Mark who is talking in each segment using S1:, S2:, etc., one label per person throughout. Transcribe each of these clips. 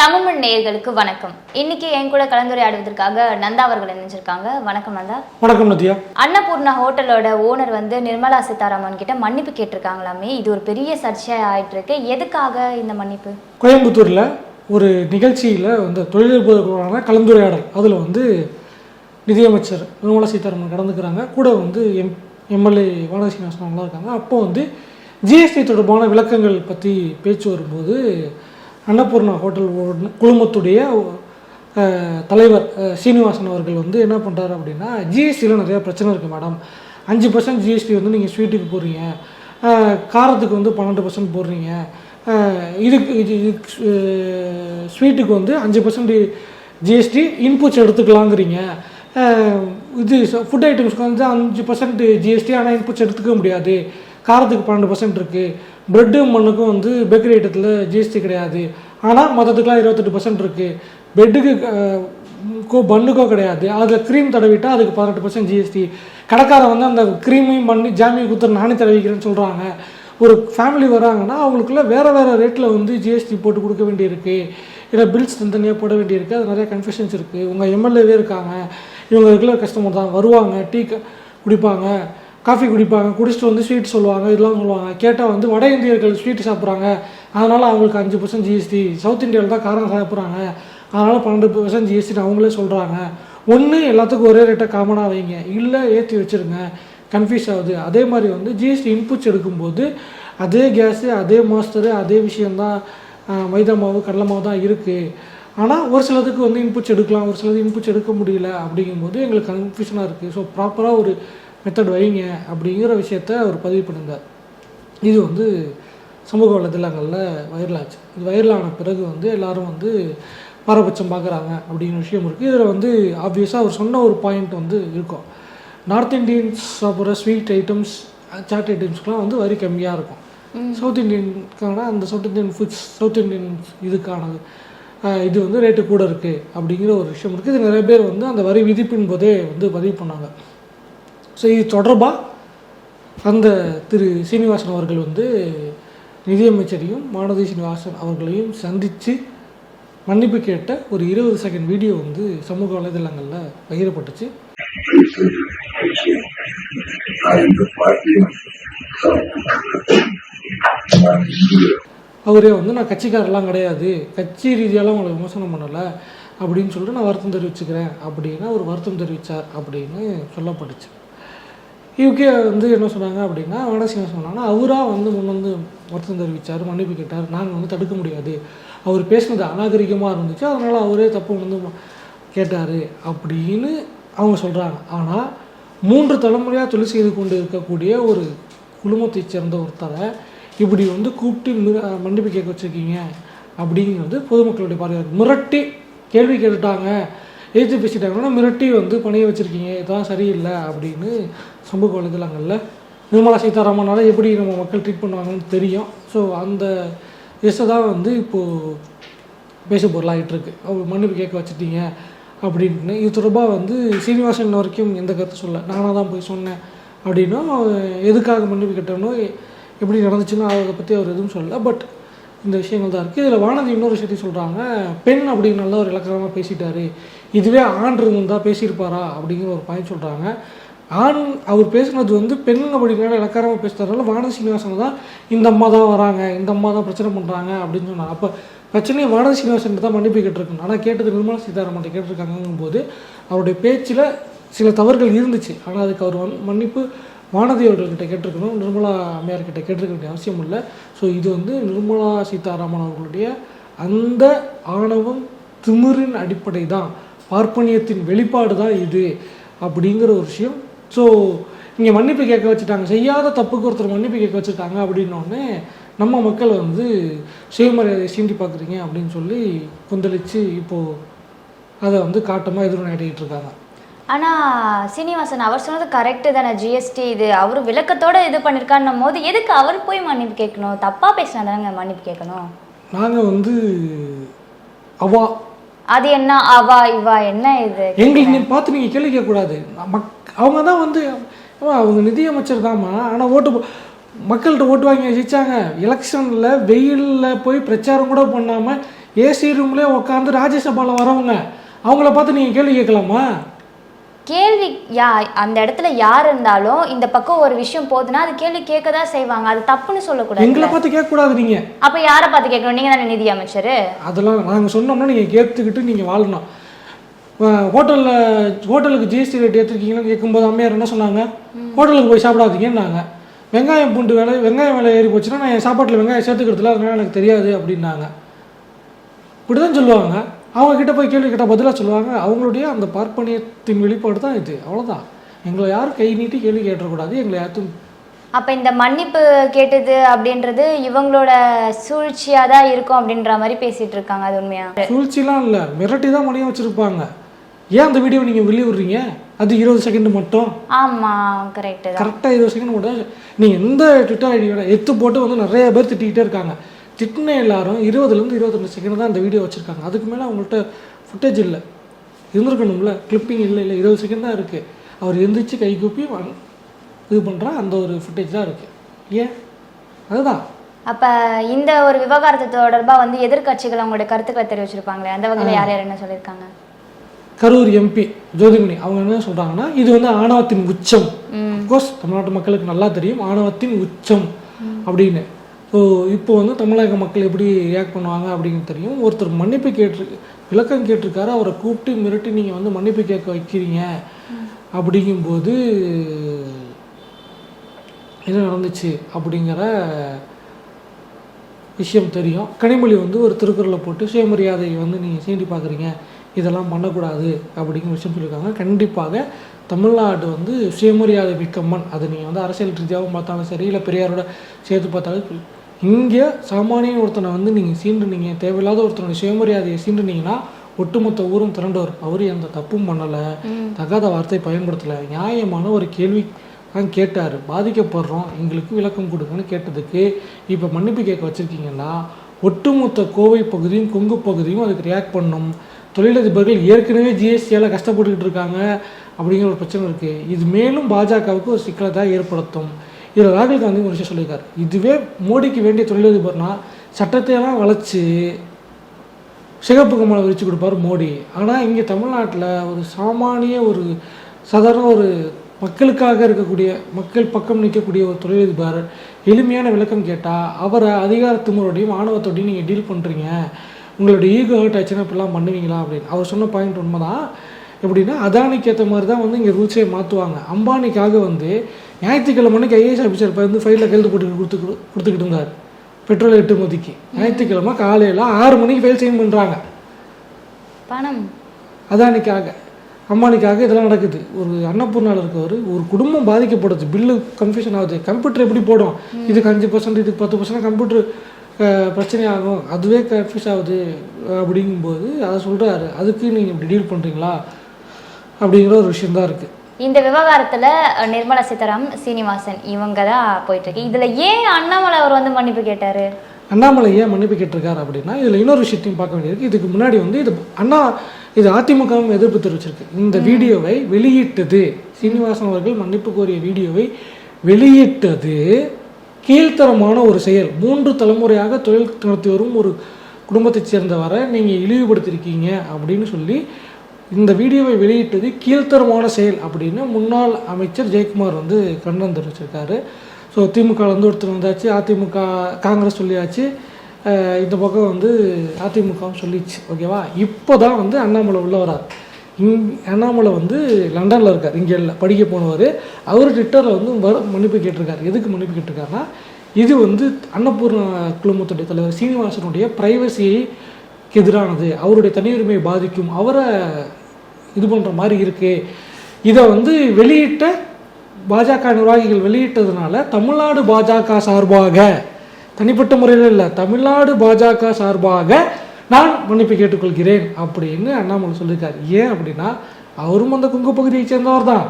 S1: தமிழ் நேயர்களுக்கு வணக்கம். இன்னைக்கு என் கூட கலந்துரையாடுவதற்காக நந்தா அவர்கள் இணைஞ்சிருக்காங்க. வணக்கம் நந்தா.
S2: வணக்கம் நதியா.
S1: அன்னபூர்ணா ஹோட்டலோட ஓனர் வந்து நிர்மலா சீதாராமன் கிட்ட மன்னிப்பு கேட்டிருக்காங்களாமே. இது ஒரு பெரிய சர்ச்சையா ஆயிட்டு இருக்கு எதுக்காக இந்த மன்னிப்பு?
S2: கோயம்புத்தூரில் ஒரு நிகழ்ச்சியில் வந்து தொழிலதிபர்களுடனான கலந்துரையாடல். அதில் வந்து நிதியமைச்சர் நிர்மலா சீதாராமன் கலந்துக்கிறாங்க. கூட வந்து எம் எம்எல்ஏ வானதி இருக்காங்க. அப்போ வந்து ஜிஎஸ்டி தொடர்பான விளக்கங்கள் பற்றி பேச்சு வரும்போது அன்னபூர்ணா ஹோட்டல் குழுமத்துடைய தலைவர் சீனிவாசன் அவர்கள் வந்து என்ன பண்ணுறாரு அப்படின்னா ஜிஎஸ்டியில் நிறையா பிரச்சனை இருக்குது மேடம் அஞ்சு பர்சன்ட் ஜிஎஸ்டி வந்து நீங்கள் ஸ்வீட்டுக்கு போடுறீங்க. காரத்துக்கு வந்து பன்னெண்டு பர்சன்ட் போடுறீங்க. இதுக்கு இது ஸ்வீட்டுக்கு வந்து அஞ்சு பர்சன்ட் ஜிஎஸ்டி இன்புட்ஸ் எடுத்துக்கலாங்கிறீங்க. இது ஃபுட் ஐட்டம்ஸ்க்கு வந்து அஞ்சு பர்சன்ட் ஜிஎஸ்டி ஆனால் இன்புட்ஸ் எடுத்துக்க முடியாது. காரத்துக்கு பன்னெண்டு பர்சன்ட் இருக்குது பிரெட்டு மண்ணுக்கும் வந்து பேக்கரி ஐட்டத்தில் ஜிஎஸ்டி கிடையாது. ஆனால் மொத்தத்துக்குலாம் இருபத்தெட்டு பர்சன்ட் இருக்குது பெட்டுக்கு கோ பண்ணுக்கோ கிடையாது. அதில் க்ரீம் தடவிட்டா அதுக்கு பதினெட்டு பர்சன்ட் ஜிஎஸ்டி கடைக்காரன் வந்து அந்த க்ரீமையும் பண்ணி ஜாமியும் குத்துற நானே தடவிக்கிறேன்னு சொல்கிறாங்க ஒரு ஃபேமிலி வராங்கன்னா அவங்களுக்குள்ள வேறு வேறு ரேட்டில் வந்து ஜிஎஸ்டி போட்டு கொடுக்க வேண்டியிருக்கு. இல்லை பில்ஸ் தனித்தனியாக போட வேண்டியிருக்கு. அது நிறைய கன்ஃபியூஷன்ஸ் இருக்குது உங்கள் எம்எல்ஏவே இருக்காங்க. இவங்க ரெகுலர் கஸ்டமர் தான். வருவாங்க டீ குடிப்பாங்க. காஃபி குடிப்பாங்க குடிச்சிட்டு வந்து ஸ்வீட் சொல்லுவாங்க இதெல்லாம் சொல்லுவாங்க. கேட்டால் வந்து வட இந்தியர்கள் ஸ்வீட் சாப்பிட்றாங்க. அதனால் அவங்களுக்கு அஞ்சு பர்சன்ட் ஜிஎஸ்டி சவுத் இந்தியாவில் தான் காரம் சாப்பிட்றாங்க. அதனால் பன்னெண்டு பர்சன்ட் ஜிஎஸ்டின்னு அவங்களே சொல்கிறாங்க ஒன்று எல்லாத்துக்கும் ஒரே ரேட்டை காமனாக வைங்க. இல்லை ஏற்றி வச்சுருங்க. கன்ஃபியூஸ் ஆகுது. அதே மாதிரி வந்து ஜிஎஸ்டி இன்புட்ஸ் எடுக்கும்போது அதே கேஸு அதே மாஸ்டரு அதே விஷயந்தான் மைதா மாவு கடலை மாவு தான் இருக்குது ஆனால் ஒரு சிலதுக்கு வந்து இன்புட்ஸ் எடுக்கலாம் ஒரு சிலது இன்புட்ஸ் எடுக்க முடியல அப்படிங்கும்போது எங்களுக்கு கன்ஃபியூஷனாக இருக்குது ஸோ ப்ராப்பராக ஒரு மெத்தட் வைங்க அப்படிங்கிற விஷயத்த அவர் பதிவு பண்ணியிருந்தார் இது வந்து சமூக வலைதளங்களில் வைரல் ஆச்சு. இது வைரல் ஆன பிறகு வந்து எல்லாரும் வந்து பாரபட்சம் பார்க்குறாங்க அப்படிங்கிற விஷயம் இருக்குது இதில் வந்து ஆப்வியஸாக அவர் சொன்ன ஒரு பாயிண்ட் வந்து இருக்கும். நார்த் இந்தியன்ஸ் சாப்பிட்ற ஸ்வீட் ஐட்டம்ஸ் சாட் ஐட்டம்ஸ்க்குலாம் வந்து வரி கம்மியாக இருக்கும். சவுத் இந்தியனுக்கான அந்த south Indian foods south Indian இதுக்கானது இது வந்து ரேட்டு கூட இருக்குது அப்படிங்கிற ஒரு விஷயம் இருக்குது இது நிறைய பேர் வந்து அந்த வரி விதிப்பின் போதே வந்து பதிவு பண்ணாங்க. ஸோ இது தொடர்பாக அந்த திரு சீனிவாசன் அவர்கள் வந்து நிதியமைச்சரையும் மாணவி சீனிவாசன் அவர்களையும் சந்தித்து மன்னிப்பு கேட்ட ஒரு இருபது செகண்ட் வீடியோ வந்து சமூக வலைதளங்களில் பகிரப்பட்டுச்சு. அவரே வந்து நான் கட்சிக்காரெல்லாம் கிடையாது. கட்சி ரீதியாலாம் உங்களை விமர்சனம் பண்ணலை. அப்படின்னு சொல்லிட்டு நான் வருத்தம் தெரிவிச்சுக்கிறேன். அப்படின்னு அவர் வருத்தம் தெரிவித்தார் அப்படின்னு சொல்லப்பட்டுச்சு. யூகே வந்து என்ன சொன்னாங்க அப்படின்னா வடசிங்க சொன்னாங்கன்னா அவராக வந்து முன் வந்து வருத்தம் தெரிவித்தார் மன்னிப்பு கேட்டார். நாங்கள் வந்து தடுக்க முடியாது. அவர் பேசினது அநாகரிகமாக இருந்துச்சு. அதனால் அவரே தப்பு வந்து கேட்டார் அப்படின்னு அவங்க சொல்கிறாங்க ஆனால் மூன்று தலைமுறையாக தொழில் செய்து கொண்டு இருக்கக்கூடிய ஒரு குடும்பத்தைச் சேர்ந்த ஒருத்தரை இப்படி வந்து கூப்பிட்டு மன்னிப்பு கேட்க வச்சுருக்கீங்க அப்படிங்கிறது பொதுமக்களுடைய பார்வையாக மிரட்டி கேள்வி கேட்டுட்டாங்க. எதிர்த்து பேசிட்டாங்கன்னா மிரட்டி வந்து பணிய வச்சுருக்கீங்க. இதான் சரியில்லை அப்படின்னு சமூக வலைதளங்களில் நிர்மலா சீதாராமனால எப்படி நம்ம மக்கள் ட்ரீட் பண்ணுவாங்கன்னு தெரியும். ஸோ அந்த விஷயத்தை தான் வந்து இப்போது பேச பொருளாகிட்டுருக்கு அவங்க மன்னிப்பு கேட்க வச்சுட்டீங்க அப்படின்னு. இது தொடர்பாக வந்து சீனிவாசன் வரைக்கும் எந்த கருத்து சொல்ல நானாக தான் போய் சொன்னேன் அப்படின்னும் எதுக்காக மன்னிப்பு கேட்டனோ எப்படி நடந்துச்சுன்னு அதை பற்றி அவர் எதுவும் சொல்லலை. பட் இந்த விஷயங்கள் தான் இருக்குது இதில் வானதி இன்னொரு விஷயத்தையும் சொல்கிறாங்க பெண் அப்படின்னு நல்ல ஒரு இலக்கணமாக பேசிட்டாரு. இதுவே ஆண் இருந்தால் பேசியிருப்பாரா அப்படிங்கிற ஒரு பாயிண்ட் சொல்கிறாங்க ஆண் அவர் பேசுனது வந்து பெண் அப்படிங்கிற இலக்காரமாக பேசுறதுனால வானதி சீனிவாசன் தான் இந்த அம்மா தான் வராங்க இந்த அம்மா தான் பிரச்சனை பண்ணுறாங்க அப்படின்னு சொன்னாங்க. அப்போ பிரச்சனையை வானதி சீனிவாசன் தான் மன்னிப்பு கேட்டிருக்கணும். ஆனால் கேட்டது நிர்மலா சீதாராமன் கேட்டிருக்காங்கும் போது அவருடைய பேச்சில் சில தவறுகள் இருந்துச்சு. ஆனால் அதுக்கு அவர் மன்னிப்பு வானதி அவர்கள்கிட்ட கேட்டிருக்கணும். நிர்மலா அம்மையார்கிட்ட கேட்டிருக்க வேண்டிய அவசியம் இல்லை. ஸோ இது வந்து நிர்மலா சீதாராமன் அவர்களுடைய அந்த ஆணவம் திமிரின் அடிப்படை தான் பார்ப்பனியத்தின் வெளிப்பாடு தான் இது அப்படிங்கிற ஒரு விஷயம். ஸோ இங்கே மன்னிப்பு கேட்க வச்சுட்டாங்க. செய்யாத தப்புக்கு ஒருத்தர் மன்னிப்பு கேட்க வச்சுட்டாங்க அப்படின்னோடனே நம்ம மக்கள் வந்து சுயமரியாதை சீண்டி பார்க்குறீங்க அப்படின்னு சொல்லி கொந்தளித்து இப்போது அதை வந்து காட்டமாக எதிர்நேட்டிக்கிட்டு இருக்காங்க.
S1: ஆனா சீனிவாசன் அவர் சொன்னது கரெக்டு தானே ஜிஎஸ்டி இது. அவர் விளக்கத்தோட இது பண்ணிருக்கான்னும் போது எதுக்கு அவர் போய் மன்னிப்பு கேட்கணும்? தப்பா பேசினா தானங்க மன்னிப்பு கேட்கணும்?
S2: நாங்கள் வந்து அவா.
S1: அது என்ன அவா இவா என்ன இது?
S2: எங்களுக்கு நீ பார்த்து நீங்கள் கேள்வி கேட்கக்கூடாது. மக் அவங்க தான் வந்து அவங்க நிதியமைச்சர் தாம்மா. ஆனால் ஓட்டு மக்கள்கிட்ட ஓட்டு வாங்கி ஜெயிச்சாங்க. எலெக்ஷனில் வெயிலில் போய் பிரச்சாரம் கூட பண்ணாமல் ஏசி ரூம்லேயே உட்காந்து ராஜ்யசபாவில் வரவங்க அவங்கள பார்த்து நீங்கள் கேள்வி கேட்கலாமா?
S1: கேள்வி யா அந்த இடத்துல யார் இருந்தாலும் இந்த பக்கம் ஒரு விஷயம் போகுதுன்னா அது கேள்வி கேட்க தான் செய்வாங்க. அது தப்புன்னு சொல்லக்கூடாது
S2: எங்களை பார்த்து கேட்கக்கூடாது நீங்கள்
S1: அப்ப யாரை பார்த்து கேட்கணும்? நீங்க தானே நிதி அமைச்சர்?
S2: அதெல்லாம் நாங்கள் சொன்னோம்னா நீங்கள் கேட்டுக்கிட்டு நீங்கள் வாழணும். ஹோட்டலில் ஹோட்டலுக்கு ஜிஎஸ்டி ரேட் ஏற்றிருக்கீங்கன்னு கேட்கும்போது அம்மையார் என்ன சொன்னாங்க? ஹோட்டலுக்கு போய் சாப்பிடாதீங்கன்னாங்க. வெங்காயம் பூண்டு விலை வெங்காயம் விலை ஏறி போச்சுன்னா நான் என் சாப்பாட்டில் வெங்காயம் சேர்த்துக்கிறதுல அதனால எனக்கு தெரியாது அப்படின்னாங்க. இப்படி தான் சொல்லுவாங்க. அவங்க கிட்ட போய் கேள்வி கேட்டால் பதிலாக சொல்லுவாங்க. அவங்களுடைய அந்த பார்ப்பனியத்தின் வெளிப்பாடு தான் இது. அவ்வளோதான் எங்களை யாரும் கை நீட்டி கேள்வி கேட்டக்கூடாது எங்களை யாரும்
S1: அப்ப இந்த மன்னிப்பு கேட்டது அப்படின்றது இவங்களோட சூழ்ச்சியா தான் இருக்கும் அப்படின்ற மாதிரி பேசிட்டு இருக்காங்க அது உண்மையா?
S2: சூழ்ச்சிலாம் இல்லை. மிரட்டி தான் மணியம் வச்சுருப்பாங்க. ஏன் அந்த வீடியோ நீங்கள் வெளியே விடுறீங்க? அது இருபது செகண்ட் மட்டும்.
S1: ஆமா கரெக்ட்
S2: கரெக்டாக இருபது செகண்ட் மட்டும். நீங்கள் எந்த ட்விட்டர் ஐடியோட எத்து போட்டு வந்து நிறைய பேர் திட்டிக்கிட்டே இருக்காங்க. திட்டின எல்லாரும் இருபதுலேருந்து இருபத்தெண்டு செகண்ட் தான் அந்த வீடியோ வச்சுருக்காங்க. அதுக்கு மேலே அவங்கள்ட்ட ஃபுட்டேஜ் இல்லை. இருந்திருக்கணும்ல? கிளிப்பிங் இல்லை இல்லை. இருபது செகண்ட் தான் இருக்குது அவர் எந்திரிச்சு கை கூப்பி இது பண்ணுறா அந்த ஒரு ஃபுட்டேஜ் தான் இருக்குது ஏன்? அதுதான்.
S1: அப்ப இந்த ஒரு விவகாரத்து தொடர்பா வந்து எதிர்க்கட்சிகள் அவங்களுடைய கருத்துக்களை தெரிவிச்சிருப்பாங்களே? அந்த வகையில யார் யார் என்ன சொல்லியிருக்காங்க?
S2: கரூர் எம்பி ஜோதிமணி. அவங்க என்ன சொல்கிறாங்கன்னா இது வந்து ஆணவத்தின் உச்சம். கோர்ஸ் தமிழ்நாட்டு மக்களுக்கு நல்லா தெரியும். ஆணவத்தின் உச்சம் அப்படின்னு. ஸோ இப்போ வந்து தமிழக மக்கள் எப்படி ரியாக்ட் பண்ணுவாங்க அப்படின்னு தெரியும். ஒருத்தர் மன்னிப்பு கேட்டு விளக்கம் கேட்டிருக்காரு அவரை கூப்பிட்டு மிரட்டி நீங்கள் வந்து மன்னிப்பு கேட்க வைக்கிறீங்க அப்படிங்கும்போது என்ன நடந்துச்சு அப்படிங்கிற விஷயம் தெரியும். கனிமொழி வந்து ஒரு திருக்குறளை போட்டு சுயமரியாதையை வந்து நீங்கள் சீண்டி பார்க்குறீங்க இதெல்லாம் பண்ணக்கூடாது அப்படிங்கிற விஷயம் சொல்லியிருக்காங்க. கண்டிப்பாக தமிழ்நாடு வந்து சுயமரியாதை மிக்க மண். அது நீங்கள் வந்து அரசியல் ரீதியாகவும் பார்த்தாலும் சரி இல்லை பெரியாரோட சேர்த்து பார்த்தாலும் இங்கே சாமானிய ஒருத்தனை வந்து நீங்கள் சீண்டுனீங்க தேவையில்லாத ஒருத்தனுடைய சுயமரியாதையை சீண்டுனீங்கன்னா ஒட்டுமொத்த ஊரும் திரண்டவர் அவர் எந்த தப்பும் பண்ணலை தகாத வார்த்தை பயன்படுத்தலை. நியாயமான ஒரு கேள்வி தான் கேட்டார். பாதிக்கப்படுறோம் எங்களுக்கு விளக்கம் கொடுங்கன்னு கேட்டதுக்கு இப்போ மன்னிப்பு கேட்க வச்சுருக்கீங்கன்னா ஒட்டுமொத்த கோவை பகுதியும் கொங்கு பகுதியும் அதுக்கு ரியாக்ட் பண்ணும். தொழிலதிபர்கள் ஏற்கனவே ஜிஎஸ்டியால் கஷ்டப்பட்டுக்கிட்டு இருக்காங்க அப்படிங்கிற ஒரு பிரச்சனை இருக்குது இது மேலும் பாஜகவுக்கு ஒரு சிக்கலை தான் ஏற்படுத்தும். இதில் ராகுல் காந்தி ஒரு விஷயம் சொல்லியிருக்காரு. இதுவே மோடிக்கு வேண்டிய தொழிலதிபர்னா சட்டத்தையெல்லாம் வளைச்சி சிகப்பு கம்பளம் விரிச்சு கொடுப்பார் மோடி. ஆனால் இங்கே தமிழ்நாட்டில் ஒரு சாமானிய ஒரு சாதாரண ஒரு மக்களுக்காக இருக்கக்கூடிய மக்கள் பக்கம் நிற்கக்கூடிய ஒரு தொழிலதிபர் எளிமையான விளக்கம் கேட்டால் அவரை அதிகாரத்துமுறையோடையும் ஆணவத்தோடையும் நீங்கள் டீல் பண்ணுறீங்க உங்களுடைய ஈகோ ஹர்ட் ஆச்சுன்னா இப்படிலாம் பண்ணுவீங்களா அப்படின்னு. அவர் சொன்ன பாயிண்ட் உண்மை தான் எப்படின்னா அதானிக்கு ஏற்ற மாதிரி தான் வந்து இங்கே ரூல்ஸே மாற்றுவாங்க அம்பானிக்காக வந்து ஞாயிற்றுக்கிழமை மணிக்கு ஐஏஎஸ் ஆஃபீஸர் வந்து ஃபைலில் கையெழுத்து போட்டு கொடுத்து கொடுத்துக்கிட்டு இருந்தார். பெட்ரோல் ஏற்றுமதிக்கு ஞாயிற்றுக்கிழமை காலையில் ஆறு மணிக்கு ஃபைல் சைன் பண்ணுறாங்க
S1: பணம்.
S2: அதானிக்காக அம்பானிக்காக இதெல்லாம் நடக்குது. ஒரு அன்னபூர்ணாவில் இருக்கவர் ஒரு குடும்பம் பாதிக்கப்படுது. பில்லு கன்ஃபியூஷன் ஆகுது. கம்ப்யூட்டர் எப்படி போடும்? இதுக்கு அஞ்சு பர்சன்ட் இதுக்கு பத்து பர்சன்ட் கம்ப்யூட்டர் பிரச்சனை ஆகும் அதுவே கன்ஃபியூஸ் ஆகுது. அப்படிங்கும்போது அதை சொல்கிறாரு அதுக்கு நீங்கள் இப்படி டீல் பண்ணுறீங்களா அப்படிங்கிற ஒரு விஷயம் தான் இருக்குது
S1: இந்த விவகாரத்துல நிர்மலா சீதாராமன் சீனிவாசன் இவங்க தான் போயிட்டு இருக்கு இதுல ஏன் அண்ணாமலை அவர் வந்து மன்னிப்பு கேட்டாரு?
S2: அண்ணாமலை ஏன் மன்னிப்பு கேட்டிருக்காரு அப்படின்னா இதில் இன்னொரு விஷயத்தையும் பார்க்க வேண்டியிருக்கு. இதுக்கு முன்னாடி வந்து இது அண்ணா இது அதிமுகவும் எதிர்ப்பு தெரிவிச்சிருக்கு. இந்த வீடியோவை வெளியிட்டது சீனிவாசன் அவர்கள் மன்னிப்பு கோரிய வீடியோவை வெளியிட்டது கீழ்த்தரமான ஒரு செயல். மூன்று தலைமுறையாக தொழில் நடத்தி வரும் ஒரு குடும்பத்தைச் சேர்ந்தவரை நீங்கள் இழிவுபடுத்தியிருக்கீங்க அப்படின்னு சொல்லி இந்த வீடியோவை வெளியிட்டது கீழ்த்தரமான செயல் அப்படின்னு முன்னாள் அமைச்சர் ஜெயக்குமார் வந்து கண்டனம் தெரிவிச்சிருக்காரு. ஸோ திமுக வந்து ஒருத்தர் வந்தாச்சு அதிமுக காங்கிரஸ் சொல்லியாச்சு. இந்த பக்கம் வந்து அதிமுகவும் சொல்லிச்சு ஓகேவா இப்போ தான் வந்து அண்ணாமலை உள்ள வரார். இங் அண்ணாமலை வந்து லண்டனில் இருக்கார் இங்கே இல்லை படிக்க போனவர். அவர் ட்விட்டரில் வந்து வர மன்னிப்பு கேட்டிருக்காரு. எதுக்கு மன்னிப்பு கேட்டிருக்காருன்னா இது வந்து அன்னபூர்ணா குழுமத்துடைய தலைவர் சீனிவாசனுடைய ப்ரைவசியை எதிரானது. அவருடைய தனியுரிமையை பாதிக்கும். அவரை இது பண்ணுற மாதிரி இருக்குது இதை வந்து வெளியிட்ட பாஜக நிர்வாகிகள் வெளியிட்டதுனால தமிழ்நாடு பாஜக சார்பாக தனிப்பட்ட முறையில் இல்லை தமிழ்நாடு பாஜக சார்பாக நான் மன்னிப்பு கேட்டுக்கொள்கிறேன் அப்படின்னு அண்ணாமலை சொல்லியிருக்காரு. ஏன் அப்படின்னா அவரும் அந்த குங்கு பகுதியை சேர்ந்தவர் தான்.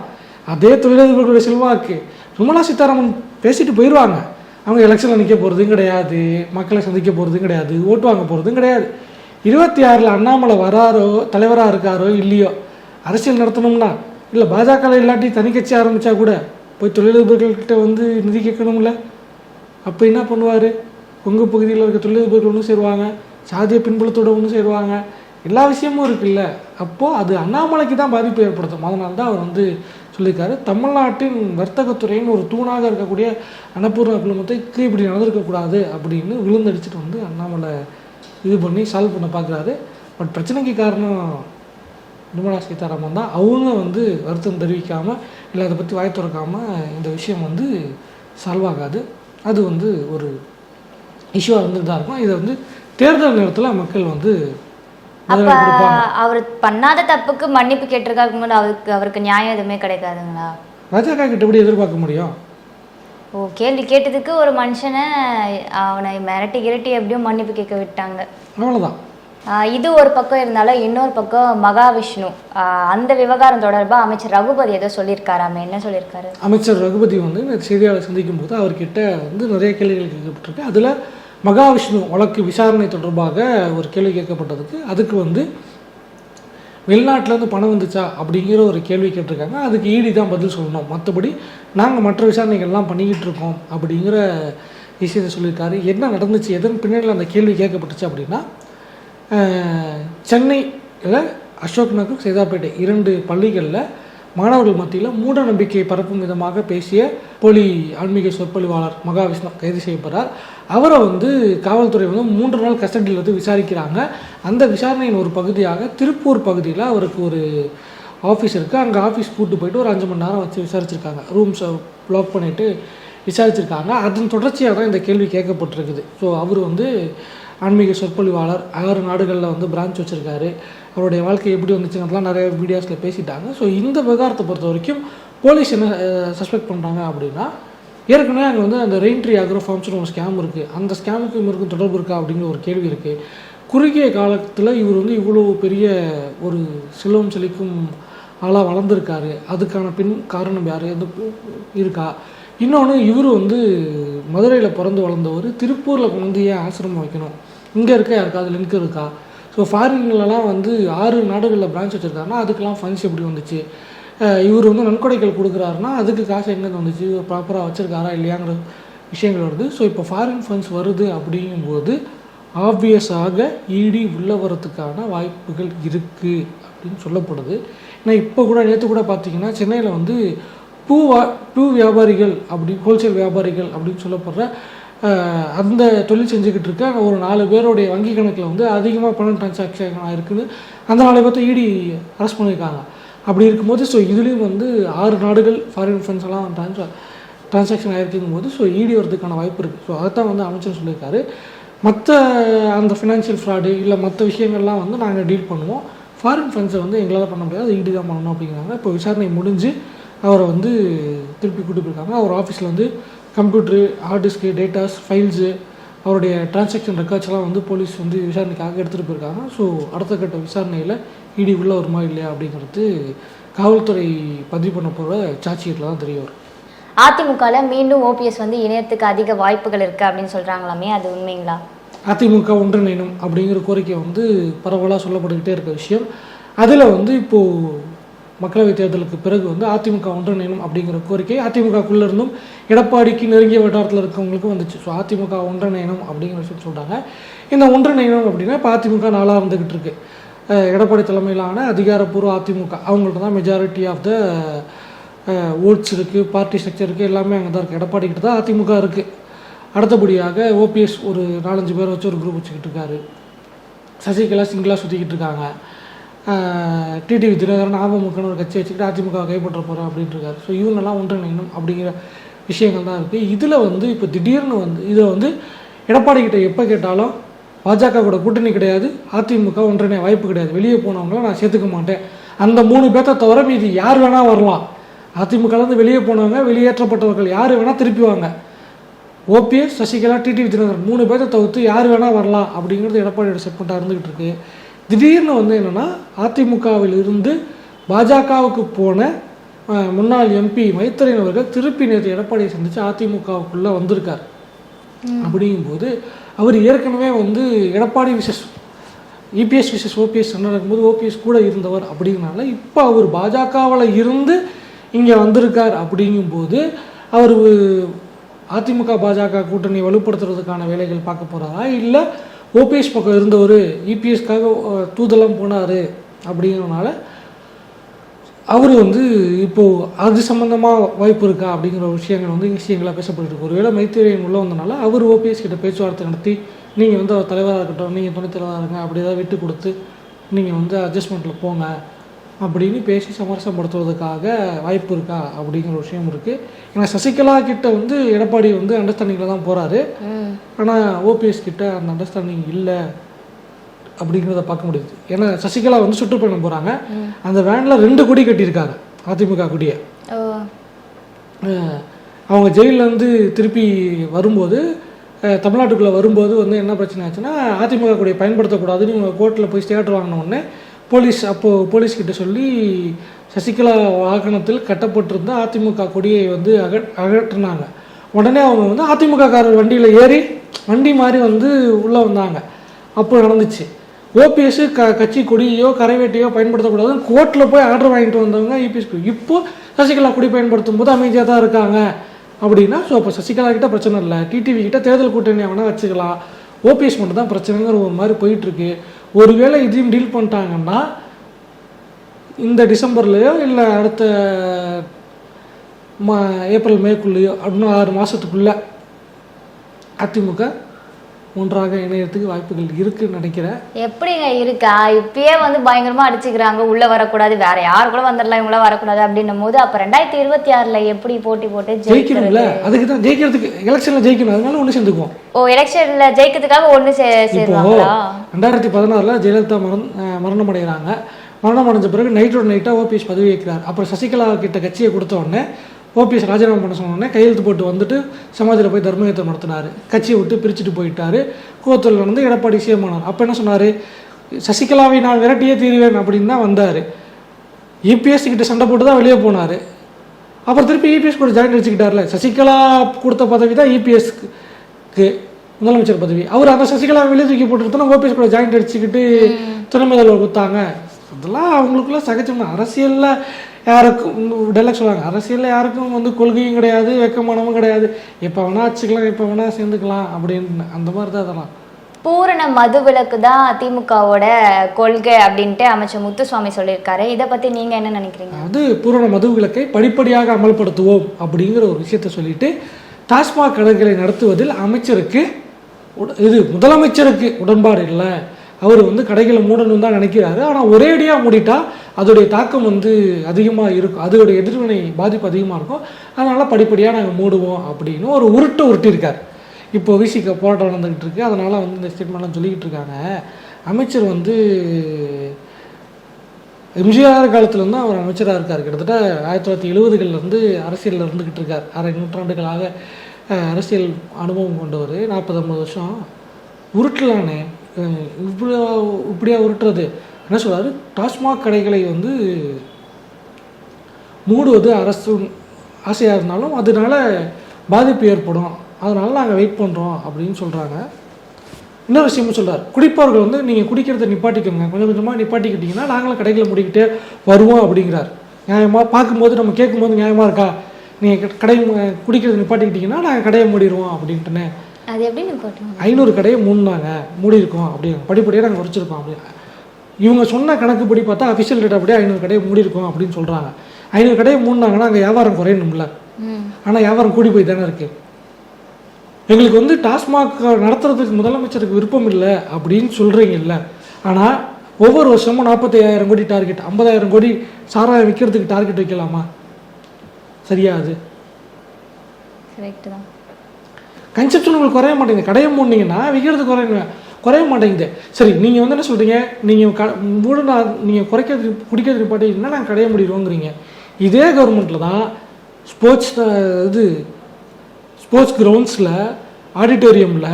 S2: அதே தொழிலதிபர்களுடைய செல்வாக்கு. நிர்மலா சீதாராமன் பேசிட்டு போயிடுவாங்க அவங்க எலெக்ஷனில் நிற்க போகிறதும் கிடையாது மக்களை சந்திக்க போகிறதும் கிடையாது ஓட்டு வாங்க போகிறதும் கிடையாது. இருபத்தி ஆறில் அண்ணாமலை வராரோ தலைவராக இருக்காரோ இல்லையோ அரசியல் நடத்தணும்னா இல்லை பாஜக இல்லாட்டி தனி கட்சி ஆரம்பித்தா கூட போய் தொழிலதிபர்கள்கிட்ட வந்து நிதி கேட்கணும்ல? அப்போ என்ன பண்ணுவார்? உங்கள் பகுதியில் இருக்க தொழிலதிபர்கள் ஒன்றும் சேருவாங்க சாதிய பின்புலத்தோட ஒன்றும் சேருவாங்க. எல்லா விஷயமும் இருக்குல்ல. அப்போது அது அண்ணாமலைக்கு தான் பாதிப்பு ஏற்படுத்தும். அதனால தான் அவர் வந்து சொல்லியிருக்காரு. தமிழ்நாட்டின் வர்த்தகத்துறையின் ஒரு தூணாக இருக்கக்கூடிய அன்னபூர்ணா குழுமத்தை இப்படி நடந்திருக்கக்கூடாது அப்படின்னு விழுந்தடிச்சிட்டு வந்து அண்ணாமலை இது பண்ணி சால்வ் பண்ண பார்க்குறாரு. பட் பிரச்சனைக்கு காரணம் நிர்மலா சீதாராமன் தான். அவங்க வந்து வருத்தம் தெரிவிக்காமல் இல்லை அதை பற்றி வாய் திறக்காமல் இந்த விஷயம் வந்து சால்வ் ஆகாது. அது வந்து ஒரு இஷ்யூவாக இருந்துட்டு தான் இருக்கும். இதை வந்து தேர்தல் நேரத்தில் மக்கள் வந்து
S1: அப்ப அவர் பண்ணாத தப்புக்கு மன்னிப்பு கேட்டிருக்காருக்கும் போது அவருக்கு அவருக்கு நியாயம் எதுவுமே கிடைக்காதுங்களா?
S2: பாஜக கிட்ட எப்படி எதிர்பார்க்க முடியும்?
S1: ஓ கேள்வி கேட்டதுக்கு ஒரு மனுஷனை அவனை மிரட்டி கிரட்டி எப்படியும் மன்னிப்பு கேட்க விட்டாங்க.
S2: அவ்வளோதான்
S1: இது ஒரு பக்கம் இருந்தாலும் இன்னொரு பக்கம் மகாவிஷ்ணு. அந்த விவகாரம் தொடர்பாக அமைச்சர் ரகுபதி ஏதோ சொல்லியிருக்காராமே என்ன சொல்லியிருக்காரு?
S2: அமைச்சர் ரகுபதி வந்து செய்தியாளர் சந்திக்கும் போது அவர்கிட்ட வந்து நிறைய கேள்விகள் கேட்கப்பட்டிருக்கு. அதில் மகாவிஷ்ணு வழக்கு விசாரணை தொடர்பாக ஒரு கேள்வி கேட்கப்பட்டதுக்கு அதுக்கு வந்து வெளிநாட்டிலேருந்து பணம் வந்துச்சா அப்படிங்கிற ஒரு கேள்வி கேட்டிருக்காங்க. அதுக்கு ஈடி தான் பதில் சொல்லணும். மற்றபடி நாங்கள் மற்ற விசாரணைகள்லாம் பண்ணிக்கிட்டு இருக்கோம் அப்படிங்கிற விஷயத்தை சொல்லியிருக்காரு. என்ன நடந்துச்சு எதன் பின்னாடி அந்த கேள்வி கேட்கப்பட்டுச்சு அப்படின்னா சென்னையில் அசோக் நகர் சேதாப்பேட்டை இரண்டு பள்ளிகளில் மாணவர்கள் மத்தியில் மூட நம்பிக்கையை பரப்பும் விதமாக பேசிய போலி ஆன்மீக சொற்பொழிவாளர் மகாவிஷ்ணு கைது செய்யப்படுறார் அவரை வந்து காவல்துறை வந்து மூன்று நாள் கஸ்டடியில் வந்து விசாரிக்கிறாங்க. அந்த விசாரணையின் ஒரு பகுதியாக திருப்பூர் பகுதியில் அவருக்கு ஒரு ஆஃபீஸ் இருக்குது அங்கே ஆஃபீஸ் கூட்டு போயிட்டு ஒரு அஞ்சு மணி நேரம் வச்சு விசாரிச்சிருக்காங்க. ரூம்ஸை ப்ளாக் பண்ணிவிட்டு விசாரிச்சிருக்காங்க. அதன் தொடர்ச்சியாக தான் இந்த கேள்வி கேட்கப்பட்டிருக்குது. ஸோ அவர் வந்து ஆன்மீக சொற்பொழிவாளர் ஆறு நாடுகளில் வந்து பிரான்ச் வச்சுருக்காரு. அவருடைய வாழ்க்கை எப்படி வந்துச்சுங்கிறதுலாம் நிறைய வீடியோஸில் பேசிட்டாங்க. ஸோ இந்த விவகாரத்தை பொறுத்த வரைக்கும் போலீஸ் என்ன சஸ்பெக்ட் பண்ணுறாங்க அப்படின்னா ஏற்கனவே அங்கே வந்து அந்த ரெயின்ட்ரி ஆக்ரோ ஃபார்ம்ஸ்னு ஒரு ஸ்கேம் இருக்குது அந்த ஸ்கேமுக்கும் இவருக்கும் தொடர்பு இருக்கா அப்படிங்கிற ஒரு கேள்வி இருக்குது குறுகிய காலத்தில் இவர் வந்து இவ்வளோ பெரிய ஒரு செல்வம் செழிக்கும் ஆளாக வளர்ந்துருக்காரு. அதுக்கான பின் காரணம் யார்? எது இருக்கா? இன்னொன்று இவர் வந்து மதுரையில் பிறந்து வளர்ந்தவர். திருப்பூரில் கொண்டு வந்து ஏன் ஆசிரமம் வைக்கணும். இங்கே இருக்க யாருக்காவது லிங்க் இருக்கா? ஸோ ஃபாரின்லலாம் வந்து ஆறு நாடுகளில் பிரான்ச் வச்சுருக்காருன்னா அதுக்கெல்லாம் ஃபண்ட்ஸ் எப்படி வந்துச்சு? இவர் வந்து நன்கொடைகள் கொடுக்குறாருன்னா அதுக்கு காசு எங்கேருந்து வந்துச்சு? ப்ராப்பராக வச்சுருக்காரா இல்லையாங்கிற விஷயங்கள் வருது. ஸோ இப்போ ஃபாரின் ஃபண்ட்ஸ் வருது அப்படிங்கும்போது ஆப்வியஸாக இடி உள்ள வரத்துக்கான வாய்ப்புகள் இருக்குது அப்படின்னு சொல்லப்படுது. ஏன்னா இப்போ கூட நேற்று கூட பார்த்தீங்கன்னா சென்னையில் வந்து பூ வா பூ வியாபாரிகள் அப்படி ஹோல்சேல் வியாபாரிகள் அப்படின்னு சொல்லப்படுற அந்த தொழில் செஞ்சுக்கிட்டு இருக்க ஒரு நாலு பேருடைய வங்கி கணக்கில் வந்து அதிகமாக பணம் டிரான்சாக்ஷன் ஆயிருக்குன்னு அந்த நாலு பேர்த்த இடி அரெஸ்ட் பண்ணியிருக்காங்க அப்படி இருக்கும்போது ஸோ இதுலேயும் வந்து ஆறு நாடுகள் ஃபாரின் ஃபண்ட்ஸ் எல்லாம் ட்ரான்ஸ் டிரான்சாக்ஷன் ஆகிருக்குங்கும் போது ஸோ இடி வரதுக்கான வாய்ப்பு இருக்குது ஸோ அதைத்தான் வந்து அமைச்சர் சொல்லியிருக்காரு. மற்ற அந்த ஃபினான்ஷியல் ஃப்ராடு இல்லை மற்ற விஷயங்கள்லாம் வந்து நாங்கள் டீல் பண்ணுவோம். ஃபாரின் ஃபண்ட்ஸை வந்து எங்களால் பண்ண முடியாது. ஈடி தான் பண்ணணும் அப்படிங்கிறாங்க. இப்போ விசாரணை முடிஞ்சு அவரை வந்து திருப்பி கூட்டு போயிருக்காங்க. அவர் ஆஃபீஸில் வந்து computer hard disk datas files அவருடைய டிரான்சாக்ஷன் ரெக்கார்ட்ஸ் எல்லாம் வந்து போலீஸ் வந்து விசாரணைக்காக எடுத்துகிட்டு போயிருக்காங்க. ஸோ அடுத்த கட்ட விசாரணையில் இடி உள்ள வருமா இல்லையா அப்படிங்கிறது காவல்துறை பதிவு பண்ண போகிற சாட்சியத்தில் தான் தெரிய வரும்.
S1: அதிமுகல மீண்டும் ஓபிஎஸ் வந்து இணையத்துக்கு அதிக வாய்ப்புகள் இருக்கு அப்படின்னு சொல்றாங்களாமே அது உண்மைங்களா?
S2: அதிமுக ஒன்றிணைணும் அப்படிங்கிற கோரிக்கை வந்து பரவலாக சொல்லப்பட்டுக்கிட்டே இருக்க விஷயம். அதில் வந்து இப்போது மக்களவைத் தேர்தலுக்கு பிறகு வந்து அதிமுக ஒன்றிணையணும் அப்படிங்கிற கோரிக்கை அதிமுகக்குள்ளே இருந்தும் எடப்பாடிக்கு நெருங்கிய வட்டாரத்தில் இருக்கவங்களுக்கும் வந்துச்சு. ஸோ அதிமுக ஒன்றிணையணும் அப்படிங்கிற விஷயம் சொல்கிறாங்க இந்த ஒன்றிணையணும் அப்படின்னா இப்போ அதிமுக நாளாக இருந்துக்கிட்டு இருக்கு. எடப்பாடி தலைமையிலான அதிகாரப்பூர்வ அதிமுக. அவங்கள்ட்ட தான் மெஜாரிட்டி ஆஃப் த ஓட்ஸ் இருக்குது பார்ட்டி ஸ்ட்ரக்சர் இருக்குது எல்லாமே அங்கே தான் இருக்குது எடப்பாடி கிட்ட தான் அதிமுக இருக்குது அடுத்தபடியாக ஓபிஎஸ் ஒரு நாலஞ்சு பேர் வச்சு ஒரு குரூப் வச்சுக்கிட்டு இருக்காரு. சசிகலா சிங்கிளாக சுற்றிக்கிட்டு இருக்காங்க. டிடிவி தினகரன் அமமுகன்னு ஒரு கட்சி வச்சுக்கிட்டு அதிமுக கைப்பற்ற போகிறேன் அப்படின்னு இருக்காரு ஸோ இவங்கெல்லாம் ஒன்றிணைக்கணும் அப்படிங்கிற விஷயங்கள் தான் இருக்குது இதில் வந்து இப்போ திடீர்னு வந்து இதில் வந்து எடப்பாடி கிட்ட எப்போ கேட்டாலும் பாஜக கூட கூட்டணி கிடையாது அதிமுக ஒன்றிணைய வாய்ப்பு கிடையாது. வெளியே போனவங்கள நான் சேர்த்துக்க மாட்டேன். அந்த மூணு பேர்த்த தவிர மீதி யார் வேணால் வரலாம். அதிமுகலேருந்து வெளியே போனவங்க வெளியேற்றப்பட்டவர்கள் யார் வேணால் திருப்பி வாங்க. ஓபிஎஸ் சசிகலா டிடிவி தினகரன் மூணு பேர்த்த தவிர்த்து யார் வேணால் வரலாம் அப்படிங்கிறது எடப்பாடியோட செட்மெண்ட்டாக இருந்துகிட்டு இருக்குது திடீர்னு வந்து என்னென்னா அதிமுகவில் இருந்து பாஜகவுக்கு போன முன்னாள் எம்பி மைத்திரன் அவர்கள் திருப்பி நேற்று எடப்பாடியை சந்தித்து அதிமுகவுக்குள்ளே வந்திருக்கார். அப்படிங்கும்போது அவர் ஏற்கனவே வந்து Edappadi versus EPS versus OPS நடக்கும்போது ஓபிஎஸ் கூட இருந்தவர் அப்படிங்கிறனால இப்போ அவர் பாஜகவில் இருந்து இங்கே வந்திருக்கார் அப்படிங்கும்போது அவர் அதிமுக பாஜக கூட்டணி வலுப்படுத்துறதுக்கான வேலைகள் பார்க்க போகிறாரா இல்லை ஓபிஎஸ் பக்கம் இருந்தவர் இபிஎஸ்க்காக தூதெல்லாம் போனார் அப்படிங்கிறனால அவர் வந்து இப்போது அது சம்மந்தமாக வாய்ப்பு இருக்கா அப்படிங்கிற விஷயங்கள் வந்து விஷயங்களாக பேசப்பட்டு இருக்கு. ஒருவேளை மைத்திரியன் உள்ள வந்தனால அவர் ஓபிஎஸ் கிட்ட பேச்சுவார்த்தை நடத்தி நீங்கள் வந்து அவர் தலைவராக இருக்கட்டும் நீங்கள் துணைத் தலைவராக இருங்க அப்படி ஏதாவது விட்டு கொடுத்து நீங்கள் வந்து அட்ஜஸ்ட்மெண்ட்டில் போங்க அப்படின்னு பேசி சமரசப்படுத்துவதற்காக வாய்ப்பு இருக்கா அப்படிங்கிற விஷயம் இருக்குது ஏன்னா சசிகலா கிட்ட வந்து எடப்பாடி வந்து அண்டர்ஸ்டாண்டிங்கில் தான் போகிறாரு
S1: ம்
S2: ஆனால் ஓபிஎஸ் கிட்ட அந்த அண்டர்ஸ்டாண்டிங் இல்லை அப்படிங்கிறத பார்க்க முடியுது. ஏன்னா சசிகலா வந்து சுற்றுப்பயணம் போகிறாங்க அந்த வேனில் ரெண்டு கொடி கட்டியிருக்காங்க அதிமுக கொடியை. அவங்க ஜெயிலேருந்து திருப்பி வரும்போது தமிழ்நாட்டுக்குள்ளே வரும்போது வந்து என்ன பிரச்சனை ஆச்சுன்னா அதிமுக கொடியை பயன்படுத்தக்கூடாதுன்னு இவங்க கோர்ட்டில் போய் ஸ்டேட் வாங்கின போலீஸ் அப்போது போலீஸ்கிட்ட சொல்லி சசிகலா வாகனத்தில் கட்டப்பட்டிருந்த அதிமுக கொடியை வந்து அக அகற்றினாங்க. உடனே அவங்க வந்து அதிமுக காரர் வண்டியில் ஏறி வண்டி மாதிரி வந்து உள்ளே வந்தாங்க. அப்போ நடந்துச்சு. ஓபிஎஸ் க கட்சி கொடியோ கரைவேட்டையோ பயன்படுத்தக்கூடாதுன்னு கோர்ட்டில் போய் ஆர்டர் வாங்கிட்டு வந்தவங்க இபிஎஸ் இப்போ சசிகலா கொடி பயன்படுத்தும் போது அமைதியாக தான் இருக்காங்க. அப்படின்னா ஸோ அப்போ சசிகலா கிட்ட பிரச்சனை இல்லை. டிடிவி கிட்ட தேர்தல் கூட்டணி வேணால் வச்சுக்கலாம். ஓபிஎஸ் மட்டும் தான் பிரச்சனைங்கிற ஒரு மாதிரி போயிட்டுருக்கு ஒருவேளை இதையும் டீல் பண்ணிட்டாங்கன்னா இந்த டிசம்பர்லேயோ இல்லை அடுத்த மா ஏப்ரல் மேக்குள்ளேயோ அப்படின்னு ஆறு மாதத்துக்குள்ளே அதிமுக ஒன்றாக இணையறதுக்கு வாய்ப்புகள் இருக்குன்னு நினைக்கிறேன்
S1: எப்படிங்க இருக்கா? இப்பயே வந்து பயங்கரமா அடிச்சுக்கிறாங்க. உள்ள வரக்கூடாது. வேற யார் கூட வந்துடலாம்? இவங்கள வரக்கூடாது அப்படின்னும் போது அப்ப ரெண்டாயிரத்தி இருபத்தி ஆறுல எப்படி போட்டி போட்டு
S2: ஜெயிக்கணும்ல. அதுக்கு தான் ஜெயிக்கிறதுக்கு எலெக்ஷனில் ஜெயிக்கணும். அதனால ஒன்று சேர்ந்துக்குவோம்.
S1: ஓ எலெக்ஷன்ல ஜெயிக்கிறதுக்காக ஒண்ணு சேருவாங்களா?
S2: ரெண்டாயிரத்தி பதினாறில் ஜெயலலிதா மரண் அஹ் மரணம் அடைகிறாங்க மரணம் அடைஞ்ச பிறகு நைட்டோட நைட்டாக ஓபிஎஸ் பதவி வைக்கிறார் அப்புறம் சசிகலா கிட்ட கட்சியை கொடுத்த உடனே ஓபிஎஸ் ராஜினாமா பண்ண சொன்ன உடனே கையெழுத்து போட்டு வந்துட்டு சமாஜில் போய் தர்மயுத்தம் நடத்தினார். கட்சியை விட்டு பிரிச்சுட்டு போயிட்டாரு. கோத்தல் நடந்து எடப்பாடி சிஎம் ஆனார். அப்போ என்ன சொன்னார்? சசிகலாவை நான் விரட்டியே தீருவேன் அப்படின்னு தான் வந்தார். இபிஎஸ் கிட்ட சண்டை போட்டு தான் வெளியே போனார். அப்புறம் திருப்பி இபிஎஸ் கூட ஜாயின் அடிச்சுக்கிட்டார்ல. சசிகலா கொடுத்த பதவி தான் இபிஎஸ்க்கு முதலமைச்சர் பதவி. அவர் அந்த சசிகலா வெளியே தூக்கி போட்டுருத்தோம் ஓபிஎஸ் கூட ஜாயின் அடிச்சுக்கிட்டு துணை முதல்வர் கொடுத்தாங்க. அதெல்லாம் அவங்களுக்குள்ள சகஜம் அரசியலில் யாருக்கும் டெலக் சொல்லுவாங்க அரசியலில் யாருக்கும் வந்து கொள்கையும் கிடையாது வெக்கமானமும் கிடையாது. எப்போ வேணா வச்சுக்கலாம் எப்போ வேணா சேர்ந்துக்கலாம் அப்படின்னு அந்த மாதிரி தான் அதெல்லாம்.
S1: பூரண மதுவிலக்கு தான் திமுகவோட கொள்கை அப்படின்ட்டு அமைச்சர் முத்துசுவாமி சொல்லியிருக்காரு. இதை பத்தி நீங்க என்ன நினைக்கிறீங்க?
S2: அதாவது பூரண மது விலக்கை படிப்படியாக அமல்படுத்துவோம் அப்படிங்கிற ஒரு விஷயத்தை சொல்லிட்டு டாஸ்மாக் கடைகளை நடத்துவதில் அமைச்சருக்கு இது முதலமைச்சருக்கு உடன்பாடு இல்லை. அவர் வந்து கடைகளை மூடணும் தான் நினைக்கிறாரு. ஆனால் ஒரேடியாக மூடிட்டா அதோடைய தாக்கம் வந்து அதிகமாக இருக்கும். அதோடைய எதிர்வினை பாதிப்பு அதிகமாக இருக்கும். அதனால் படிப்படியாக நாங்கள் மூடுவோம் அப்படின்னு ஒரு உருட்டு உருட்டியிருக்கார் இப்போ விசிக்க போராட்டம் நடந்துக்கிட்டு இருக்கு. அதனால் வந்து இந்த ஸ்டேட்மெண்ட்லாம் சொல்லிக்கிட்டு இருக்காங்க. அமைச்சர் வந்து எம்ஜிஆர் காலத்துலேருந்து அவர் அமைச்சராக இருக்கார். கிட்டத்தட்ட ஆயிரத்தி தொள்ளாயிரத்தி எழுபதுகள்லேருந்து அரசியலில் இருந்துக்கிட்டு இருக்கார். அரை நூற்றாண்டுகளாக அரசியல் அனுபவம் கொண்டவர். நாற்பது ஐம்பது வருஷம். உருட்டலானே. இவ்வளோ இப்படியா உருட்டுறது? என்ன சொல்றாரு? டாஸ்மாக் கடைகளை வந்து மூடுவது அரசு ஆசையாக இருந்தாலும் அதனால பாதிப்பு ஏற்படும். அதனால நாங்கள் வெயிட் பண்ணுறோம் அப்படின்னு சொல்கிறாங்க இன்னொரு விஷயமும் சொல்றார். குடிப்பவர்கள் வந்து நீங்கள் குடிக்கிறத நிப்பாட்டிக்கோங்க. கொஞ்சம் கொஞ்சமாக நிப்பாட்டிக்கிட்டீங்கன்னா நாங்களும் கடைகளை மூடிக்கிட்டே வருவோம் அப்படிங்கிறார். நியாயமாக பார்க்கும்போது நம்ம கேட்கும்போது நியாயமாக இருக்கா? நீங்கள் கடை குடிக்கிறத நிப்பாட்டிக்கிட்டீங்கன்னா நாங்கள் கடையை மூடிடுவோம் அப்படின்ட்டுன்னு. ஐநூறு கடையை மூடினாங்க. மூடியிருக்கோம் அப்படி படிப்படியாக நாங்கள் குறைச்சிருக்கோம் அப்படி இவங்க சொன்ன கணக்குப்படி பார்த்தா அஃபிஷியல் டேட் அப்படியே ஐநூறு கடையை மூடியிருக்கோம் அப்படின்னு சொல்கிறாங்க ஐநூறு கடையை மூடினாங்கன்னா அங்கே வியாபாரம் குறையணும்ல. ஆனால் வியாபாரம் கூடி போய் தானே இருக்கு. எங்களுக்கு வந்து டாஸ்மாக் நடத்துறதுக்கு முதலமைச்சருக்கு விருப்பம் இல்லை அப்படின்னு சொல்கிறீங்கல்ல ஆனால் ஒவ்வொரு வருஷமும் நாற்பத்தையாயிரம் கோடி டார்கெட் ஐம்பதாயிரம் கோடி சாராயம் விற்கிறதுக்கு டார்கெட் வைக்கலாமா? சரியா அது? கன்செப்ஷன் உங்களுக்கு குறைய மாட்டேங்குது. கடையை மூடினீங்கன்னா விற்கிறது குறைய குறைய மாட்டேங்குது. சரி நீங்கள் வந்து என்ன சொல்கிறீங்க நீங்கள் க மூடனா நீங்கள் குறைக்கிறது குடிக்கிறது நிப்பாட்டிங்கன்னா நாங்கள் கடைய முடிடுவோங்கிறீங்க இதே கவர்மெண்ட்டில் தான் ஸ்போர்ட்ஸ் இது ஸ்போர்ட்ஸ் கிரவுண்ட்ஸில் ஆடிட்டோரியமில்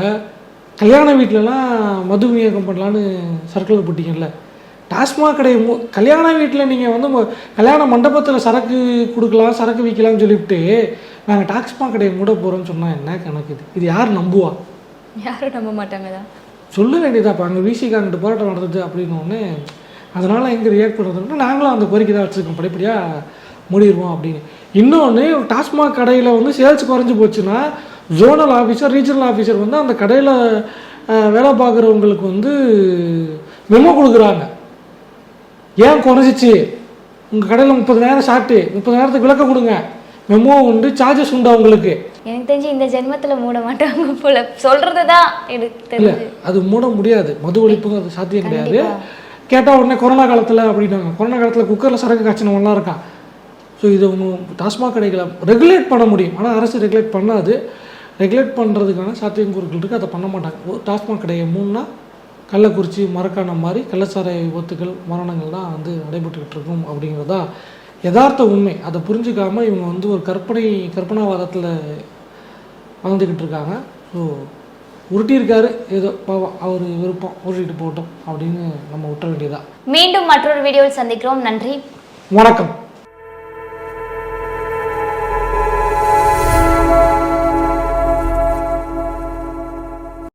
S2: கல்யாண வீட்டிலலாம் மது விநியோகம் பண்ணலான்னு சர்க்குலர் போட்டிங்கல்ல. டாஸ்மாக் கடை மூ கல்யாண வீட்டில் நீங்கள் வந்து கல்யாண மண்டபத்தில் சரக்கு கொடுக்கலாம் சரக்கு விற்கலாம்னு சொல்லிவிட்டு நாங்கள் டாஸ்மாக் கடையை மூட போகிறோம்னு சொன்னால் என்ன கணக்கு இது? இது யார் நம்புவா?
S1: யாரும் நம்ப மாட்டாங்க தான்.
S2: சொல்ல வேண்டியதா இப்போ அங்கே விசிகாங்கிட்ட போராட்டம் நடந்தது அப்படின்னு ஒன்று அதனால் எங்கே ரியாக்ட் பண்ணுறதுன்னா நாங்களும் அந்த கோரிக்கை தான் வச்சுருக்கோம். படிப்படியாக முடிடுவோம் அப்படின்னு. இன்னொன்று டாஸ்மாக் கடையில் வந்து சேல்ஸ் குறைஞ்சி போச்சுன்னா ஜோனல் ஆஃபீஸர் ரீஜனல் ஆஃபீஸர் வந்து அந்த கடையில் வேலை பார்க்குறவங்களுக்கு வந்து மெமோ கொடுக்குறாங்க. ஏன் குறைஞ்சிச்சு? உங்கள் கடையில் முப்பது நேரம் ஷார்ட்டு முப்பது நேரத்துக்கு விளக்க கொடுங்க. மெமோ உண்டு சார்ஜஸ் உண்டு அவங்களுக்கு.
S1: எனக்கு தெரிஞ்சு இந்த ஜென்மத்துல மூட மாட்டாங்க போல. சொல்றது தான் எனக்கு
S2: இல்லை
S1: தெரிஞ்சு.
S2: அது மூட முடியாது. மது ஒழிப்புங்கிறது சாத்தியம் கிடையாது. கேட்டால் உடனே கொரோனா காலத்தில் அப்படின்னாங்க. கொரோனா காலத்தில் குக்கரில் சரக்கு காய்ச்சினவங்களாம் இருக்கான் ஸோ இது ஒன்று டாஸ்மாக் கடைகளை ரெகுலேட் பண்ண முடியும். ஆனால் அரசு ரெகுலேட் பண்ணாது. ரெகுலேட் பண்ணுறதுக்கான சாத்தியக்கூறுகள் இருக்குது அதை பண்ண மாட்டாங்க. டாஸ்மாக் கடையை மூணுனா கள்ளக்குறிச்சி மரக்காணம் மாதிரி கள்ளச்சாரை விபத்துகள் மரணங்கள் தான் வந்து நடைபெற்றுக்கிட்டு இருக்கும் அப்படிங்கிறது யதார்த்த உண்மை. அதை புரிஞ்சுக்காம இவங்க வந்து ஒரு கற்பனை கற்பனாவாதத்தில் வாழ்ந்துக்கிட்டு இருக்காங்க. ஸோ உருட்டியிருக்காரு. ஏதோ பாவம் அவர் விருப்பம். உருட்டிட்டு போகட்டும் அப்படின்னு நம்ம விட்டுற வேண்டியதா
S1: மீண்டும் மற்றொரு வீடியோவில் சந்திக்கிறோம். நன்றி.
S2: வணக்கம்.